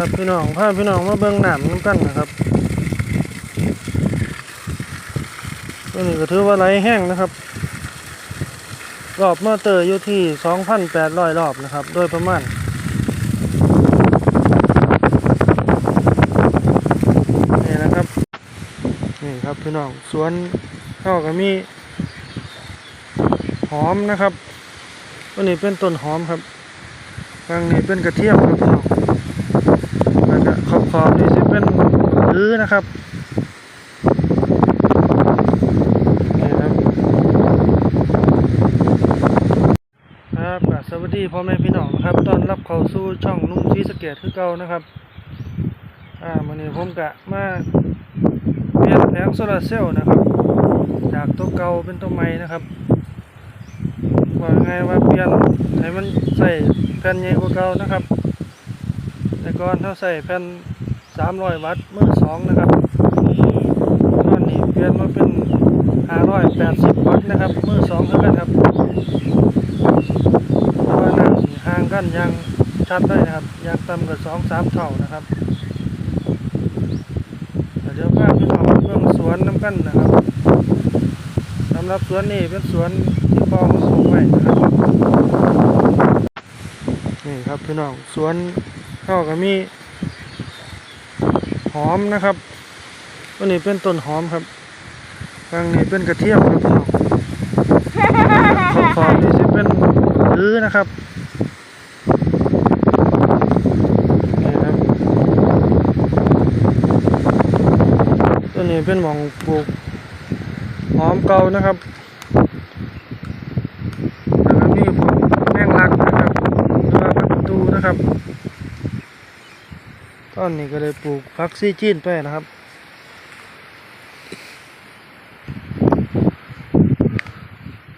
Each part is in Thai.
ครับพี่น้องพาพี่น้องมาเบิ่งน้ำน้ำกันนะครับตัวนี้ก็ถือว่าไหลแห้งนะครับ รอบมอเตอร์อยู่ที่ 2,800 รอบนะครับ โดยประมาณนี่นะครับ นี่ครับพี่น้องสวนเข้าก็มี หอมนะครับตัวนี้เป็นต้นหอมครับทางนี้เป็นกระเทียมครับพี่น้องแล้วก็ข อบขอบๆนี่สิเป็นรื้อนะครับนี่ครับครับสวัสดีพ่อแม่พี่น้องนะครับตอนรับเข้าสู่ช่องนุ่งซีสะเกตคือเก่านะครับอ่าวันนี้ผมกะมาเปลี่ยนแผงโซลาร์เซลล์นะครับ จากตัวเก่าเป็นตัวใหม่นะครับว่าไงว่าเปลี่ยนให้มันใส่แผ่นใหญ่กว่าเก่านะครับ แต่ก่อนเขาใส่แผ่น 300วัตต์มือสองนะครับตอนนี้เปลี่ยนมาเป็น580วัตต์นะครับ มือสองเท่ากันครับเพราะว่าน้ำสีห่างกันยังชัดเลยนะครับอยังต่ำกว่า2 3เท่านะครับเดี๋ยวพาพี่น้องเรื่องสวนน้ำกันนะครับสำหรับสวนนี้เป็นสวนที่ปอมาปลูกไว้นะครับนี่ครับพี่น้องสวนเข้าก็มี อมนะครับตัวนี้เป็นต้นหอมครับทางนี้เป็นกระเทียมครับพี่น้องขอบขอบๆนี่สิเป็นรื้อนะครับนี่ครับตัวนี้เป็นหมองปลูกหอมเก่านะครับแล้วก็มีพวกแมงลักนะครับหรือว่าผักประตูนะครับ ต้นนี้ก็เลยปลูกพักซี่จีนไปนะครับ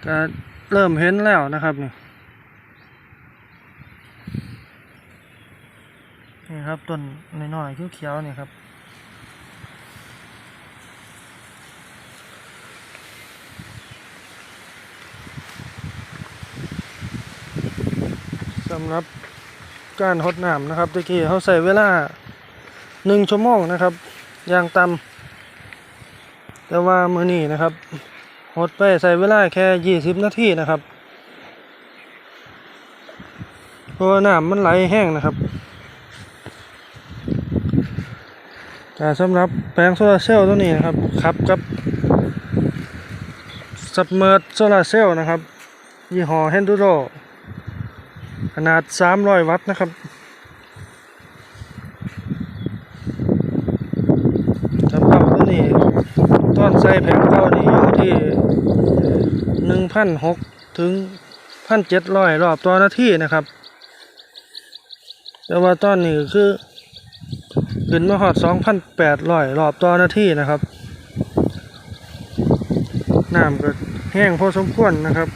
ก็เริ่มเห็นแล้วนะครับนี่นี่ครับต้นน้อยๆเขียวๆนี่ครับสำหรับการหดน้ำนะครับตะกี้เขาใส่เวลา หนึ่งชั่วโมงนะครับอย่างต่ำแต่ว่ามือนี้นะครับหดไปใส่เวลาแค่ยี่สิบนาทีนะครับเพราะว่าน้ำมันไหลแห้งนะครับแต่สำหรับแปลงโซลาเซลล์ตัวนี้นะครับขับกับสับเมิร์ดโซลาเซลล์นะครับยี่ห้อเฮนดูโรขนาด 300 วัตต์นะครับสำหรับตัวนี้ ต้นไส้แผงเก้านี่อยู่ที่หนึ่งพันหกถึงพันเจ็ดร้อยรอบต่อนาทีนะครับ แต่ว่าตอนนี้คือขึ้นมาหอดสองพันแปดร้อยรอบต่อนาทีนะครับน้ำก็แห้งพอสมควรนะครับ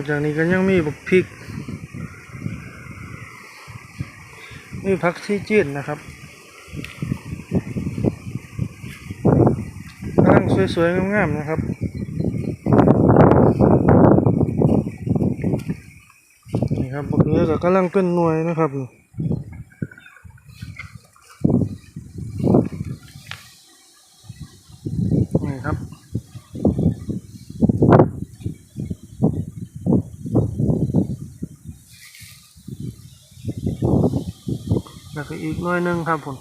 อกจากนี้ก็ยังมีบักพริก มีผักชีจีนนะครับกำลังสวยๆงามๆนะครับนี่ครับบักเรือก็กำลังเป็นหน่วยนะครับนี่นี่ครับ แล้วก็อีกหน่วยหนึ่งครับผม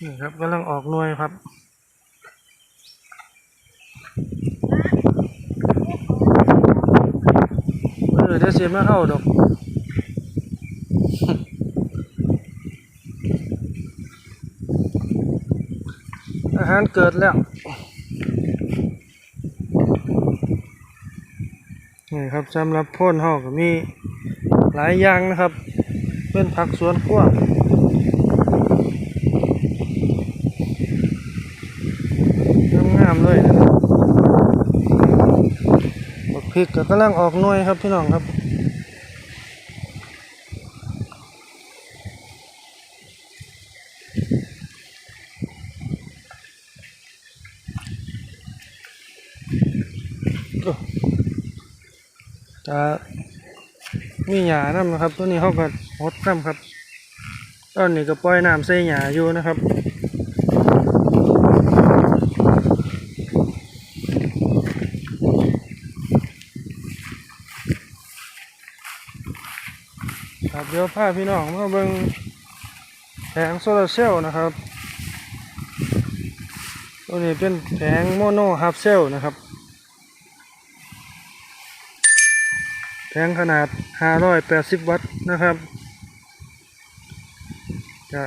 นี่ครับกำลังออกหน่วยครับเออเดี๋ยวเสียมาเข้าดอกอาหารเกิดแล้ว นี่ครับสำหรับพ่นห่อก็มีหลายอย่างนะครับเป็นผักสวนครัวงามๆเลยนะครับบักพริกก็กำลังออกหน่วยครับพี่น้องครับ จะมีหญ้านํนะครับ ตัวนี้เขาก็หดนํครับ ตอนนี้ก็ปล่อยน้ำใส่หญ้าอยู่นะครับครับเดี๋ยวพาพี่น้องมาเบิ่งแผงโซลาเซลล์นะครับ ตัวนี้เป็นแผงโมโนฮับเซลล์นะครับ แผงขนาด 580 วัตต์นะครับจะ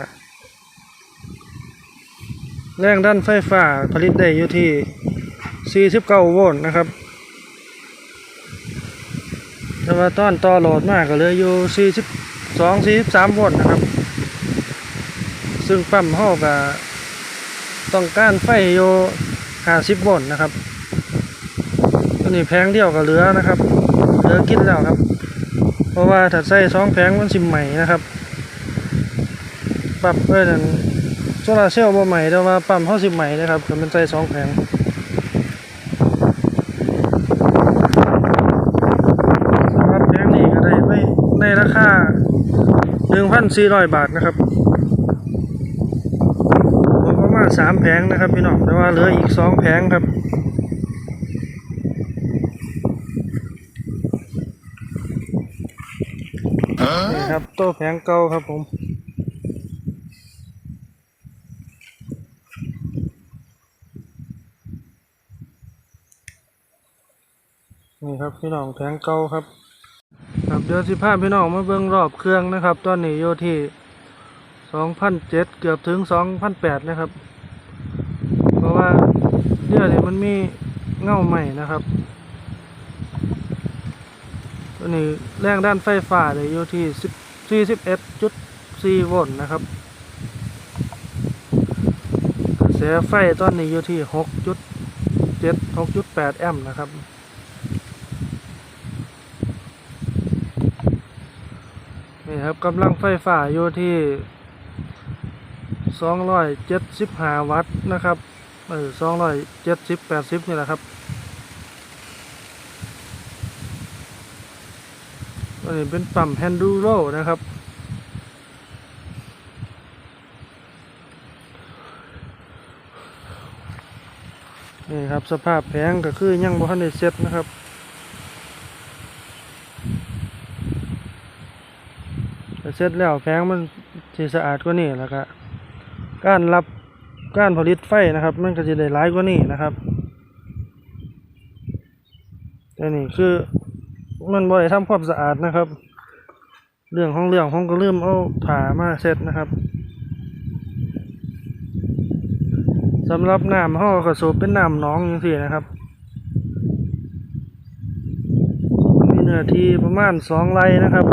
แรงดันไฟฟ้าผลิตได้อยู่ที่ 49 โวลต์นะครับ แต่ว่าตอนต่อโหลดมากก็เลยอยู่ 42 43 โวลต์นะครับ ซึ่งปั๊มเฮาก็ต้องการไฟอยู่ 50 โวลต์นะครับตัวนี้แพงเดียวก็เหลือนะครับ เหลือกินแล้วครับ เพราะว่าถ้าใส่สองแพงมันสิใหม่นะครับ ปรับเอ้ยนั่นโซลาเซลล์บ่ใหม่แต่ว่าปั๊มเฮาสิใหม่นะครับถ้ามันใส่สองแพงครับแผงนี้ก็ได้ไม่ในราคา1,400บาทนะครับผมประมาณ3แผงนะครับพี่น้องแต่ว่าเหลืออีก2แผงครับ นี่ครับโต๊ะแผงเก่าครับผมนี่ครับพี่น้องแผงเก่าครับ ครับเดี๋ยวสิพาพี่น้องมาเบิ่งรอบเครื่องนะครับ ตอนนี้อยู่ที่สองพันเจ็ดเกือบถึงสองพันแปดนะครับ เพราะว่าเดี๋ยวนี้มันมีเง่าใหม่นะครับ ตัวนี้แรงด้านไฟฟ้าเลยอยู่ที่สิบสี่สิบเอ็ดจุดสี่โวลต์นะครับกระแสไฟตอนนี้อยู่ที่หกจุดเจ็ดหกจุดแอมป์นะครับนี่ครับกำลังไฟฟ้าอยู่ที่สองร้อยเจ็ดสิบห้าวัตต์นะครับเออสองร้อยเจ็ดสิบแปดสิบนี่แหละครับ อันนี้เป็นปั๊มแฮนดูโรนะครับ นี่ครับสภาพแผงก็คือยังบ่ทันได้เซ็ตนะครับเสร็จแล้วแผงมันสีสะอาดกว่านี้แล้วก็การรับการผลิตไฟนะครับ มันก็จะได้หลายกว่านี้นะครับแต่นี่คือ มันบ่ได้ทำความสะอาดนะครับ เรื่องของเรื่องผมก็ลืมเอาผ่ามาเสร็จนะครับสำหรับน้ำห้องก็สูบเป็นน้ำหนองอย่างสี่นะครับมีเนื้อที่ประมาณสองไร่นะครับ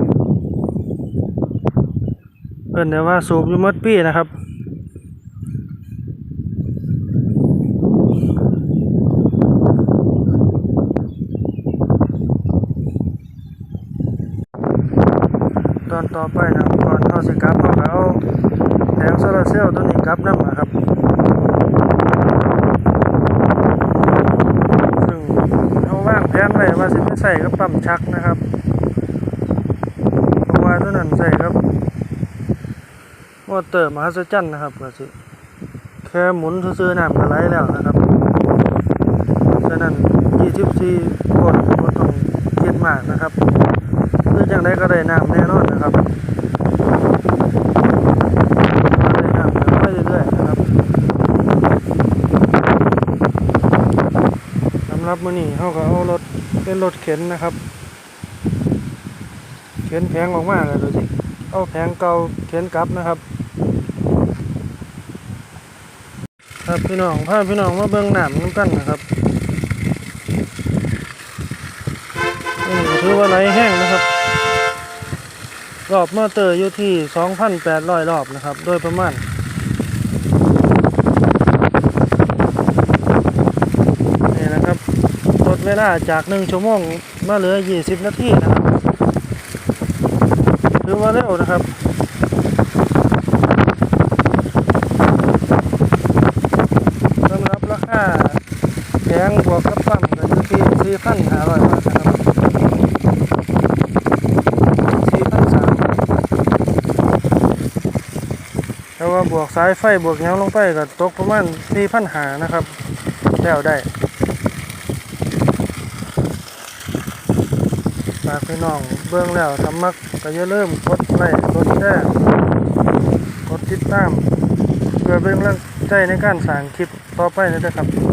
เพิ่นเดี๋ยวว่าสูบอยู่หมดปีนะครับ ตอนต่อไปนะก่อนเขาสิกลับเขาก็เอาแผงโซลาเซลล์ตัวนี้กลับนำนะครับซึ่งเขาว่างแผนไว้ว่าสิไปใส่กับปั๊มชักนะครับเพราะว่าตัวนั้นใส่กับมอเตอร์มหัศจรรย์นะครับก็สิแค่หมุนซื่อๆน้ำก็ไหลแล้วนะครับฉะนั้น24กดก็ต้องคิดมากนะครับ คือจังได้ก็ได้น้ำแน่นอนนะครับได้น้ำก็ไปเรื่อยๆนะครับสำรับมื้อนี้เฮาก็เอารถเป็นรถเข็นนะครับ เข็นแพงออกมาเลยดูสิเอาแพงเก่าเข็นกลับนะครับ ครับพี่น้องพาพี่น้องมาเบิ่งหน้ำน้ำกันนะครับนี่ถือว่าไหลแห้งนะครับ รอบมอเตอร์อยู่ที่ 2,800 รอบนะครับ โดยประมาณนี่นะครับลดเวลาจาก 1 ชั่วโมงมาเหลือ 20 นาทีนะครับถือว่าเร็วนะครับ สำหรับราคาแพงบวกกับปั๊มก็อยู่ที่4,500บาทนะครับ บวกสายไฟบวกหยังลงไปก็ตกประมาณสี่พันานะครับ แล้วได้ฝากพี่น้องเบื้องแล้วทำมักก็อย่าลืมกดไลค์กดแชร์กดติดตามเพื่อเป็นกำลังใจในการสร้างคลิปต่อไปนะครับ